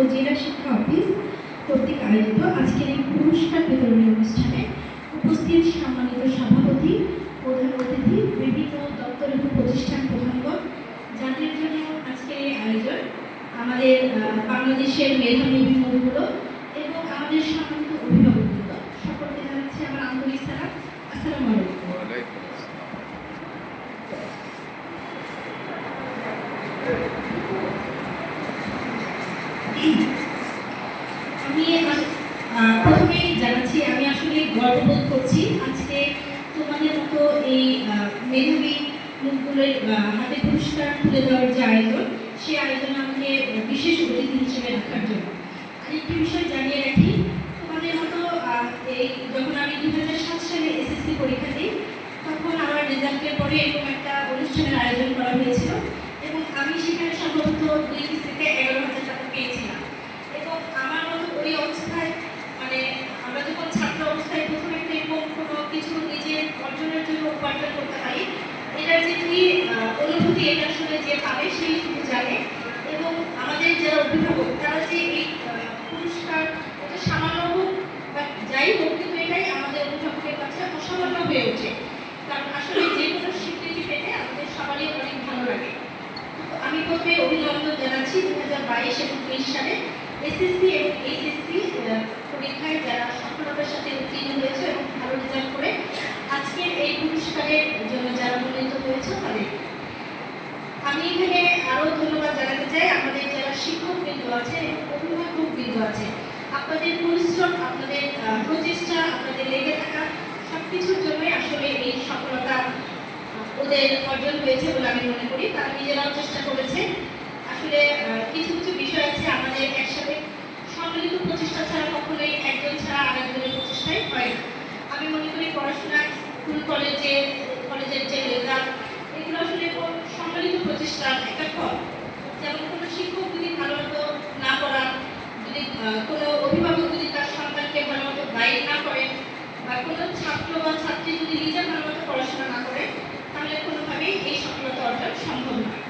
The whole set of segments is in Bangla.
ও জেলা শিক্ষা অফিস কর্তৃক আয়োজিত আজকের এই পুরস্কার বিতরণী অনুষ্ঠানে উপস্থিত সম্মানিত সভাপতি, প্রধান অতিথি, বিভিন্ন দপ্তর এবং প্রতিষ্ঠান প্রধানগণ। যাদের জন্য আজকের এই আয়োজন আমাদের বাংলাদেশের মেধাবী বিমূলগুলো এবং আমাদের সম্মানিত অভিভাবকবৃন্দ সকলকে জানাচ্ছি আমার আন্তরিক সালাম আসসালামু আলাইকুম আমি আহ, প্রথমেই জানাচ্ছি আমি আসলে গর্ববোধ করছি আজকে তোমাদের মতো এই আহ, মেধাবী মুখগুলোর আহ, হাতে পুরস্কার তুলে দেওয়ার যে আয়োজন, সেই আয়োজনে আমাকে বিশেষ অতিথি হিসেবে রাখার জন্য। আরেকটি বিষয় জানিয়ে রাখি, তোমাদের মতো এই যখন আমি দু সাত সালে এসএসসি পরীক্ষা দিই, তখন আমার রেজাল্টের পরে এরকম একটা অনুষ্ঠানের আয়োজন করা হয়েছিল এবং আমি সেখানে সম্ভবত দুই কিস্তিতে এগারো হাজার টাকা পেয়েছিলাম। এবং আমার মতো ওই অবস্থায় এটার যে কি অনুভূতি এটা আসলে যে পাবে সেই শুধু জানে এবং আমাদের যারা অভিভাবক, তারা যে এই পুরস্কার, এটা সামান্য হোক বা যাই হোক, কিন্তু এটাই আমাদের অভিভাবকের কাছে অসামান্য হয়ে ওঠে। কারণ আসলে যে কোনো স্বীকৃতি পেতে আমাদের সবারই অনেক ভালো লাগে। আমি প্রথমে অভিনন্দন জানাচ্ছি দু হাজার বাইশ এবং তেইশ সালে এসএসসি এবং এইচএসসি পরীক্ষায় যারা সফলতার সাথে উত্তীর্ণ হয়েছে এবং ভালো রেজাল্ট করে আজকের এই পুরস্কারের জন্য যারা মনোনীত হয়েছে তাদের আমি এখানে আরও ধন্যবাদ জানাতে চাই। আমাদের যারা শিক্ষক বৃন্দ আছে এবং অভিভাবক বৃন্দ আছে, আপনাদের পরিশ্রম, আপনাদের প্রচেষ্টা, আপনাদের লেগে থাকা সব কিছুর জন্যই আসলে এই সফলতা ওদের অর্জন হয়েছে বলে আমি মনে করি। তারা নিজেরাও চেষ্টা করেছে। আসলে কিছু কিছু বিষয় আছে আমাদের একসাথে সম্মিলিত প্রচেষ্টা ছাড়া কখনোই একজন ছাড়া আরেকজনের প্রচেষ্টাই হয় না। আমি মনে করি পড়াশোনা স্কুল, কলেজে, কলেজের যে রেজাল্ট এগুলো আসলে সম্মিলিত প্রচেষ্টার একটা ফল। যেমন কোনো শিক্ষক যদি ভালো মতো না পড়ান, যদি কোনো অভিভাবক যদি তার সন্তানকে ভালো মতো গাইড না করে, বা কোনো ছাত্র বা ছাত্রী যদি নিজে ভালো মতো পড়াশোনা না করে, তাহলে কোনোভাবেই এই সফলতা অর্জন সম্ভব নয়।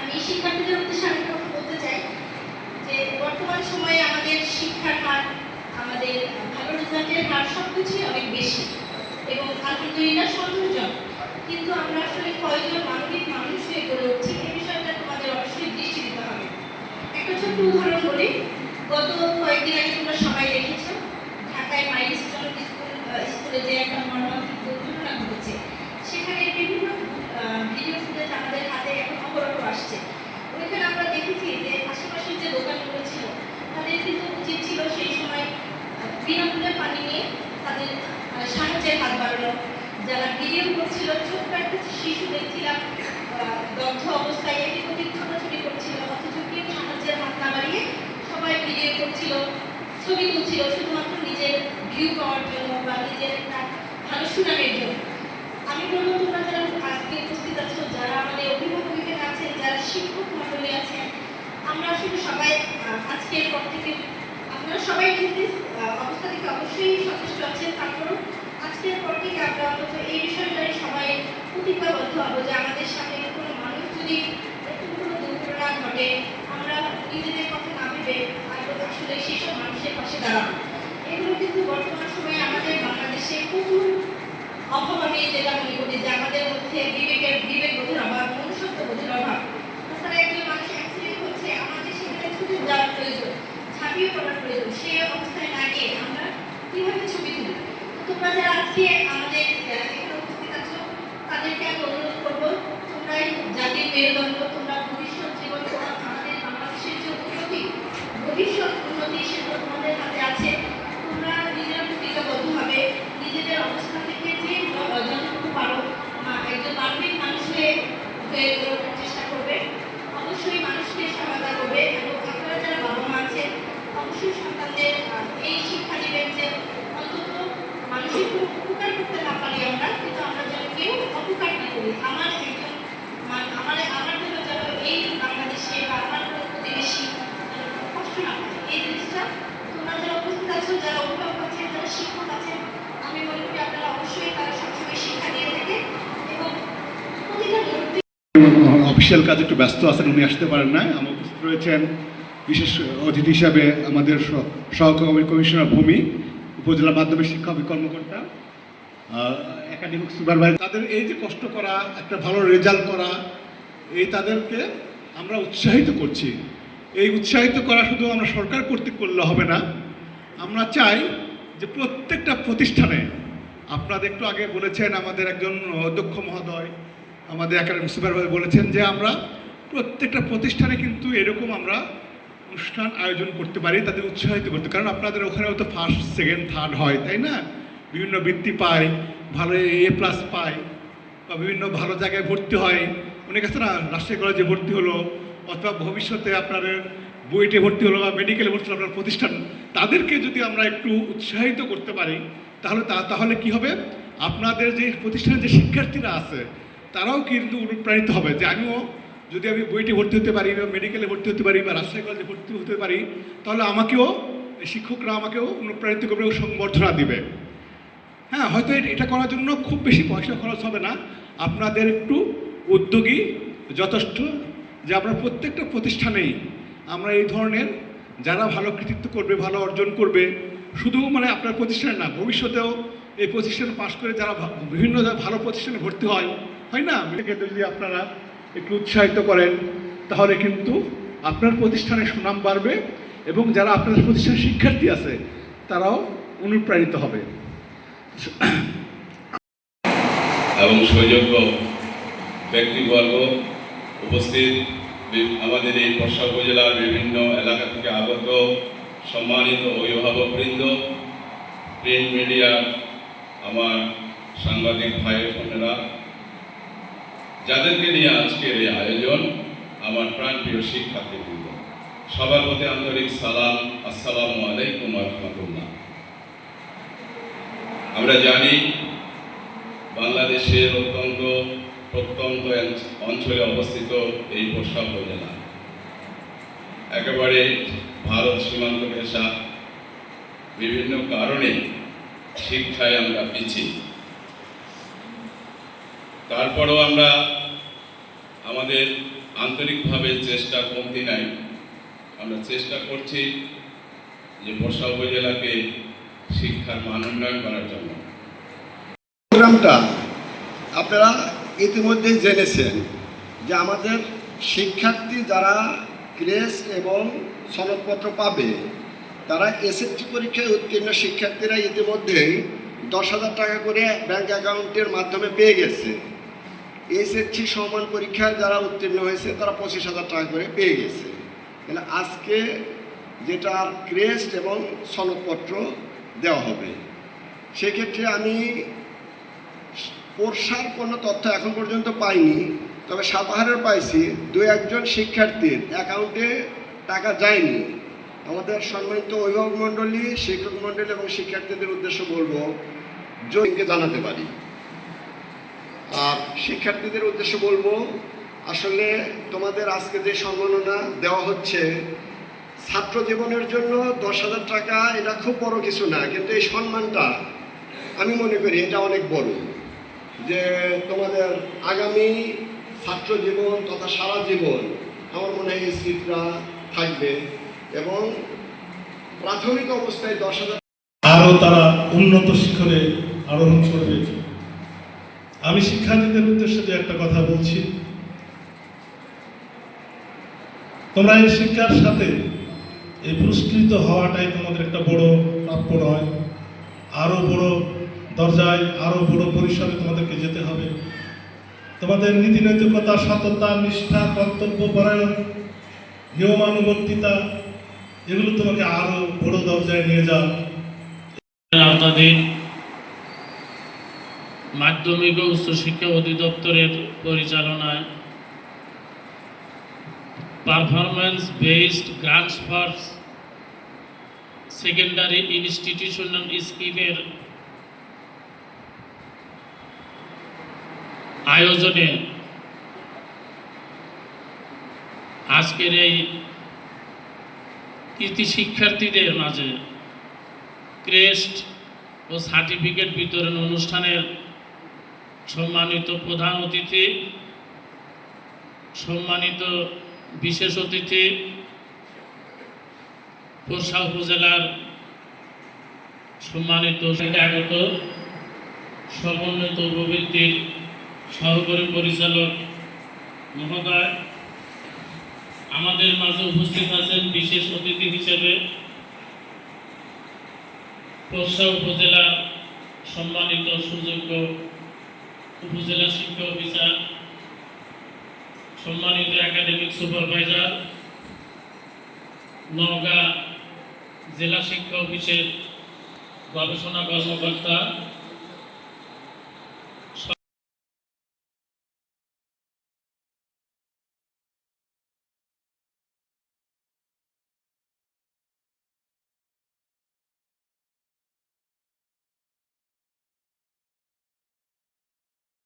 আমি শিক্ষার্থীদের উদ্দেশ্যে আমি কথা বলতে চাই, যে বর্তমান সময়ে আমাদের শিক্ষার হার, আমাদের ভালো রেজাল্টের হার সব কিছুই অনেক বেশি। এবং আলহামদুলিল্লাহ জন কিন্তু আমরা আসলে কয়জন মানবিক মানুষ হয়ে গড়ে উঠছি এই বিষয়টা তোমাদের অবশ্যই দৃষ্টি দিতে হবে। একটা ছোট্ট উদাহরণ বলি। গত কয়েকদিন আগে তোমরা সবাই দেখেছ ঢাকায় মাইলস্টোন স্কুল আহ, স্কুলে যে একটা মর্মান্তিক দুর্ঘটনা ঘটেছে সেখানে বিভিন্ন ভিডিও ফুটেজ আমাদের হাতে এখন অপরত আসছে ওইখানে আমরা দেখেছি যে আশেপাশের যে দোকানগুলো ছিল তাদের কিন্তু উচিত ছিল সেই সময় আহ, বিনামূল্যে পানি নিয়ে তাদের আহ, সাহায্যের হাত বাড়ানো যারা ভিডিও করছিল ছোট্ট একটা শিশু দেখছিলাম আহ, দগ্ধ অবস্থায় এদিক ওদিক ছোটাছুটি করছিল অথচ কেউ সাহায্যের হাত না বাড়িয়ে সবাই ভিডিও করছিল ছবি তুলছিল শুধুমাত্র নিজের ভিউ পাওয়ার জন্য বা নিজের একটা ভালো সুনামের জন্য। আমি বলব, তোমরা যারা আজকে উপস্থিত আছো, যারা আমাদের অভিভাবক এখানে আছেন, যারা শিক্ষক মণ্ডলী আছেন, আমরা আসলে সবাই আজকের পর থেকে আপনারা সবাই নিজ নিজ অবস্থা থেকে অবশ্যই সচেষ্ট আছেন। তারপরও আজকের পর থেকে আমরা অন্তত এই বিষয়টাই সবাই প্রতিজ্ঞাবদ্ধ হব যে আমাদের সামনে কোনো মানুষ যদি কোনো দুর্ঘটনা ঘটে, আমরা নিজেদের কথা না ভেবে মানুষের এগুলো কিন্তু বর্তমান সময়ে আমাদের বাংলাদেশে প্রচুর অভাব যেটা মনে করি যে আমাদের মধ্যে বিবেকের বিবেক বোধের অভাব মনুষ্যত্ব বোধের অভাব তাছাড়া একজন মানুষ অ্যাক্সিডেন্ট হচ্ছে আমাদের সেখানে ছুটে যাওয়ার প্রয়োজন ঝাঁপিয়ে পড়ার প্রয়োজন সেই অবস্থায় না গিয়ে আমরা কীভাবে ছবি তুলি তো তোমরা যারা আজকে আমাদের আহ, এখানে উপস্থিত আছো তাদেরকে আমি অনুরোধ করব তোমরাই জাতির মেরুদণ্ড তোমরা ভবিষ্যৎ জীবন তোমরা আমাদের বাংলাদেশের যে উন্নতি ভবিষ্যৎ উন্নতি সেটা তোমাদের হাতে আছে তোমরা নিজেরা প্রতিজ্ঞাবদ্ধ হবে নিজেদের অবস্থা থেকে যে য- যতটুকু পারো মা- একজন মানবিক মানুষ হয়ে হয়ে গড়ে ওঠার চেষ্টা করবে অবশ্যই মানুষকে সহায়তা করবে এবং আপনারা যারা বাবা মা আছেন অবশ্যই সন্তানদের আহ, এই শিক্ষা দিবেন যে অন্তত মানুষের কোনো উপকার করতে না পারি আমরা কিন্তু আমরা যেন কেউ অপকার না করি আমার একজন মা- আমার আমার জন্য যেন এই বাংলাদেশে বা আমার কোনো প্রতিবেশী যেন কোনো কষ্ট না পায় এই জিনিসটা তোমরা যারা উপস্থিত আছো যারা অভিভাবক আছেন যারা শিক্ষক আছেন আমি মনে করি আপনারা অবশ্যই তারা সবসময় শিক্ষা দিয়ে থাকে এবং প্রতিটা মুহূর্তে অফিসিয়াল কাজে একটু ব্যস্ত আছেন, উনি আসতে পারেন না আমার উপস্থিত রয়েছেন বিশেষ অতিথি হিসাবে আমাদের সহ- সহকর্মী কমিশনার ভূমি, উপজেলা মাধ্যমিক শিক্ষা কর্মকর্তা একাডেমিক সুপারভাইজার। তাদের এই যে কষ্ট করা, একটা ভালো রেজাল্ট করা, এই তাদেরকে আমরা উৎসাহিত করছি। এই উৎসাহিত করা শুধু আমরা সরকার কর্তৃক করলে হবে না। আমরা চাই যে প্রত্যেকটা প্রতিষ্ঠানে, আপনারা একটু আগে বলেছেন আমাদের একজন অধ্যক্ষ মহোদয় আমাদের একাডেমিক সুপারভাইজার বলেছেন যে আমরা প্রত্যেকটা প্রতিষ্ঠানে কিন্তু এরকম আমরা অনুষ্ঠান আয়োজন করতে পারি, তাদের উৎসাহিত করতে। কারণ আপনাদের ওখানেও তো ফার্স্ট সেকেন্ড থার্ড হয়, তাই না? বিভিন্ন বৃত্তি পায়, ভালো এ প্লাস পায়, বা বিভিন্ন ভালো জায়গায় ভর্তি হয়। অনেক আছে না রাজশাহী কলেজে ভর্তি হলো, অথবা ভবিষ্যতে আপনাদের বুয়েটে ভর্তি হলো, বা মেডিকেলে ভর্তি হলো আপনার প্রতিষ্ঠান। তাদেরকে যদি আমরা একটু উৎসাহিত করতে পারি, তাহলে তাহলে কি হবে? আপনাদের যে প্রতিষ্ঠানের যে শিক্ষার্থীরা আছে তারাও কিন্তু অনুপ্রাণিত হবে যে আমিও যদি আমি বইটি ভর্তি হতে পারি বা মেডিকেলে ভর্তি হতে পারি বা রাজশাহী কলেজে ভর্তি হতে পারি, তাহলে আমাকেও শিক্ষকরা আমাকেও অনুপ্রাণিত করবে ও সংবর্ধনা দিবে। হ্যাঁ হয়তো এটা করার জন্য খুব বেশি পয়সা খরচ হবে না। আপনাদের একটু উদ্যোগী যথেষ্ট যে আপনার প্রত্যেকটা প্রতিষ্ঠানেই আমরা এই ধরনের যারা ভালো কৃতিত্ব করবে, ভালো অর্জন করবে, শুধু মানে আপনার প্রতিষ্ঠানে না, ভবিষ্যতেও এই প্রতিষ্ঠানে পাশ করে যারা বিভিন্ন ভালো প্রতিষ্ঠানে ভর্তি হয় হয় না? সেক্ষেত্রে যদি আপনারা একটু উৎসাহিত করেন, তাহলে কিন্তু আপনার প্রতিষ্ঠানের সুনাম বাড়বে এবং যারা আপনাদের প্রতিষ্ঠানের শিক্ষার্থী আছে, তারাও অনুপ্রাণিত হবে। এবং সুযোগ্য ব্যক্তিবর্গ উপস্থিত আমাদের এই বর্ষা উপজেলার বিভিন্ন এলাকা থেকে আগত সম্মানিত অভিভাবকবৃন্দ, প্রিন্ট মিডিয়া, আমার সাংবাদিক ভাই বোনেরা যাদেরকে নিয়ে আজকের এই আয়োজন, আমার প্রাণপ্রিয় শিক্ষার্থীবৃন্দ, সবার প্রতি আন্তরিক সালাম, আসসালামু আলাইকুম রহমতুল্লাহ। আমরা জানি বাংলাদেশের অত্যন্ত প্রত্যন্ত অঞ্চলে অবস্থিত এই বর্ষা উপজেলা। একেবারে ভারত সীমান্ত ঘেঁষা বিভিন্ন কারণে শিক্ষায় আমরা পিছিয়ে। তারপরেও আমরা আমাদের আন্তরিকভাবে চেষ্টা কমতি নাই। আমরা চেষ্টা করছি যে বর্ষা উপজেলাকে শিক্ষার মান উন্নয়ন করার জন্য। প্রোগ্রামটা আপনারা ইতিমধ্যে জেনেছেন যে আমাদের শিক্ষার্থী যারা ক্রেস এবং সনদপত্র পাবে, তারা এসএসসি পরীক্ষায় উত্তীর্ণ শিক্ষার্থীরা ইতিমধ্যেই দশ হাজার টাকা করে ব্যাংক অ্যাকাউন্টের মাধ্যমে পেয়ে গেছে। এসএসসি সমান পরীক্ষায় যারা উত্তীর্ণ হয়েছে, তারা পঁচিশ হাজার টাকা করে পেয়ে গেছে। তাহলে আজকে যেটা ক্রেস্ট এবং সনদপত্র দেওয়া হবে, সেক্ষেত্রে আমি পোর্সার কোনো তথ্য এখন পর্যন্ত পাইনি, তবে সাপাহারের পাইছি। দু একজন শিক্ষার্থীর অ্যাকাউন্টে টাকা যায়নি। আমাদের সম্মানিত অভিভাবক মণ্ডলী, শিক্ষক মণ্ডলী এবং শিক্ষার্থীদের উদ্দেশ্য বলব জয়কে জানাতে পারি। শিক্ষার্থীদের উদ্দেশ্য বলব, আসলে তোমাদের আজকে যে সম্মাননা দেওয়া হচ্ছে, ছাত্র জীবনের জন্য দশ হাজার টাকা, এটা খুব বড় কিছু না, কিন্তু এই সম্মানটা আমি মনে করি এটা অনেক বড়। যে তোমাদের আগামী ছাত্র জীবন তথা সারা জীবন আমার মনে হয় এই স্মৃতিটা থাকবে এবং প্রাথমিক অবস্থায় দশ হাজার আরও তারা উন্নত শিখরে আরোহণ করবে। আমি শিক্ষার্থীদের উদ্দেশ্যে যে একটা কথা বলছি। তোমরা এই শিক্ষার সাথে এই পুরস্কৃত হওয়াটাই তোমাদের একটা বড় প্রাপ্য নয়। আরও বড় দরজায় আরও বড় পরিসরে তোমাদেরকে যেতে হবে। তোমাদের নীতি নৈতিকতা সততা, নিষ্ঠা, কর্তব্য, পরায়ণ, নিয়মানুবর্তিতা, এগুলো তোমাকে আরও বড় দরজায় নিয়ে যাও। আপনাদের মাধ্যমিক ও উচ্চশিক্ষা অধিদপ্তরের পরিচালনায় performance based grants for secondary institutional স্কিমের আয়োজনে আজকের এই কৃতি শিক্ষার্থীদের মাঝে ক্রেস্ট ও সার্টিফিকেট বিতরণ অনুষ্ঠানের সম্মানিত প্রধান অতিথি, সম্মানিত বিশেষ অতিথি পোরশা উপজেলার সম্মানিত আগত সমন্বিত উপবৃত্তির সহকারী পরিচালক মহোদয়, আমাদের মাঝে উপস্থিত আছেন বিশেষ অতিথি হিসেবে পোরশা উপজেলার সম্মানিত সুযোগ্য উপজেলা শিক্ষা অফিসার সম্মানিত একাডেমিক সুপারভাইজার নওগাঁ জেলা শিক্ষা অফিসের গবেষণা কর্মকর্তা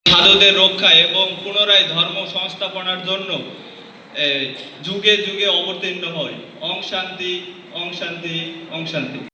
সাধুদের রক্ষা এবং পুনরায় ধর্ম সংস্থাপনার জন্য যুগে যুগে অবতীর্ণ হয়। অং শান্তি অং শান্তি অং শান্তি।